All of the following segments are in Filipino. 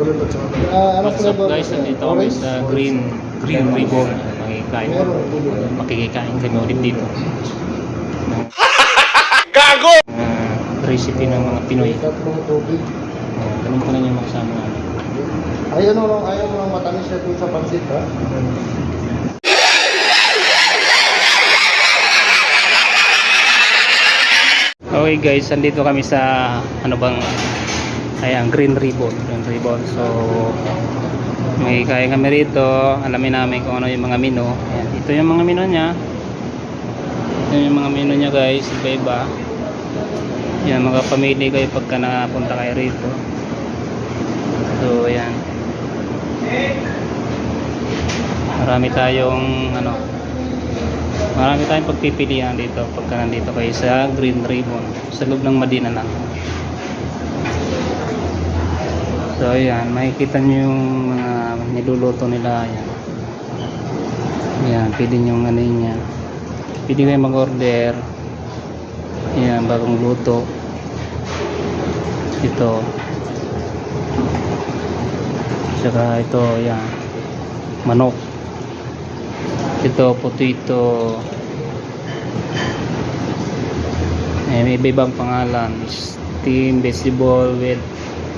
Ah, ano What's up guys, nandito kami sa Green Green Ribbon. Makikain. Makikikain kami ulit dito. Gago! recipe ng mga Pinoy. Uh, ganun pa lang yung magsama namin. Ay, ano lang, ayaw mo lang matamis siya dun sa pansit, ha? Okay guys, andito kami sa ano bang ayan, Green Ribbon. Green Ribbon. So may kaya kami rito. Alamin namin kung ano yung mga menu. Ayan, ito yung mga menu niya. Ito yung mga menu niya guys, iba-iba. Yan, mga pamili kayo pagka napunta kayo rito. So, ayan. Marami tayong ano, marami tayong pagpipilian dito pagka nandito kayo sa Green Ribbon sa loob ng Madina lang. So, ayan, makikita nyo yung mga niluluto nila. Ayan. Ayan, pwede nyo ano yan. Pwede kayo mag-order. Ayan, bagong luto. Ito. Tsaka ito, ayan. Manok. Ito, potato. Eh, may iba-ibang pangalan. Steam vegetable with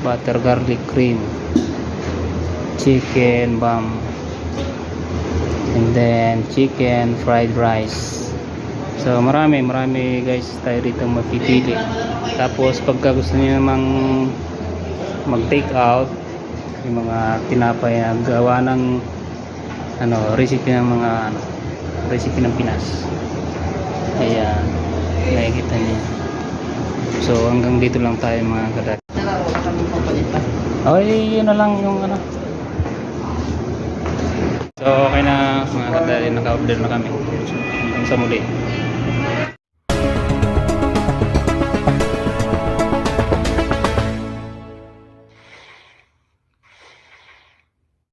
butter garlic cream. Chicken bam. And then chicken fried rice. So marami, marami guys tayo rito mapipili. Tapos pagka gusto niyo namang mag take out yung mga tinapay na gawa ng ano, recipe ng mga ano, recipe ng Pinas. Ayan, nakikita niyo. So hanggang dito lang tayo mga kadat. Okay, yun na lang yung ano. So okay na mga kadali, naka-order na kami. Hanggang sa muli.